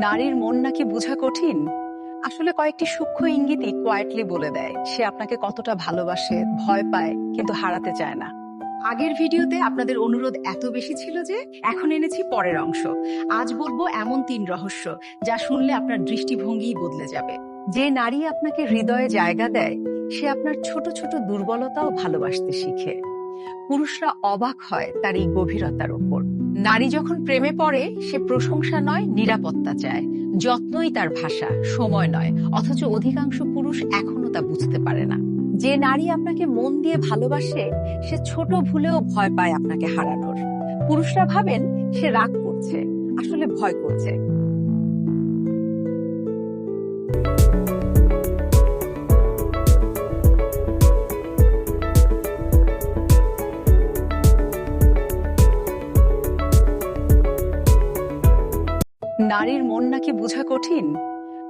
নারীর মন নাকি বোঝা কঠিন? আসলে কয়েকটি সূক্ষ্ম ইঙ্গিতই কোয়াইটলি বলে দেয়। সে আপনাকে কতটা ভালোবাসে, ভয় পায়, কিন্তু হারাতে চায় না। আগের ভিডিওতে আপনাদের অনুরোধ এত বেশি ছিল যে, এখন এনেছি পরের অংশ। আজ বলব এমন তিন রহস্য, যা শুনলে আপনার দৃষ্টিভঙ্গিই বদলে যাবে। যে নারী আপনাকে হৃদয়ে জায়গা দেয়, সে আপনার ছোট ছোট দুর্বলতাও ভালোবাসতে শিখে। পুরুষরা অবাক হয় তার এই গভীরতার উপর। নারী যখন প্রেমে পড়ে, সে প্রশংসা নয়, নিরাপত্তা চায়। যত্নই তার ভাষা, সময় নয়। অথচ অধিকাংশ পুরুষ এখনও তা বুঝতে পারে না। যে নারী আপনাকে মন দিয়ে ভালোবাসে, সে ছোট ভুলেও ভয় পায় আপনাকে হারানোর। পুরুষরা ভাবেন, সে রাগ করছে, আসলে ভয় করছে। নারীর মন নাকি বোঝা কঠিন?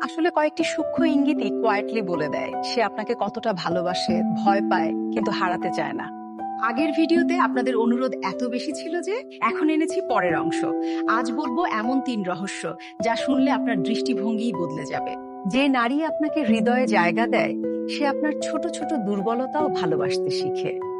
আসলে কয়েকটি সূক্ষ্ম ইঙ্গিতই কোয়াইটলি বলে দেয়। সে আপনাকে কতটা ভালোবাসে, ভয় পায়, কিন্তু হারাতে চায় না। আগের ভিডিওতে আপনাদের অনুরোধ এত বেশি ছিল যে এখন এনেছি পরের অংশ। আজ বলব এমন তিন রহস্য যা শুনলে আপনার দৃষ্টিভঙ্গিই বদলে যাবে। যে নারী আপনাকে হৃদয়ে জায়গা দেয়, সে আপনার ছোট ছোট দুর্বলতাও ভালোবাসতে শিখে।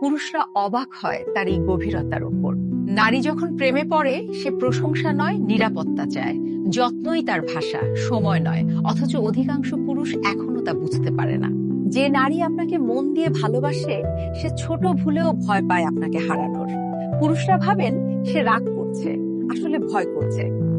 পুরুষরা অবাক হয় তার এই গভীরতার উপর। নারী যখন প্রেমে পড়ে, সে প্রশংসা নয়, নিরাপত্তা চায়। যত্নই তার ভাষা, সময় নয়। অথচ অধিকাংশ পুরুষ এখনও তা বুঝতে পারে না। যে নারী আপনাকে মন দিয়ে ভালোবাসে, সে ছোট ভুলেও ভয় পায় আপনাকে হারানোর। পুরুষরা ভাবেন, সে রাগ করছে, আসলে ভয় করছে।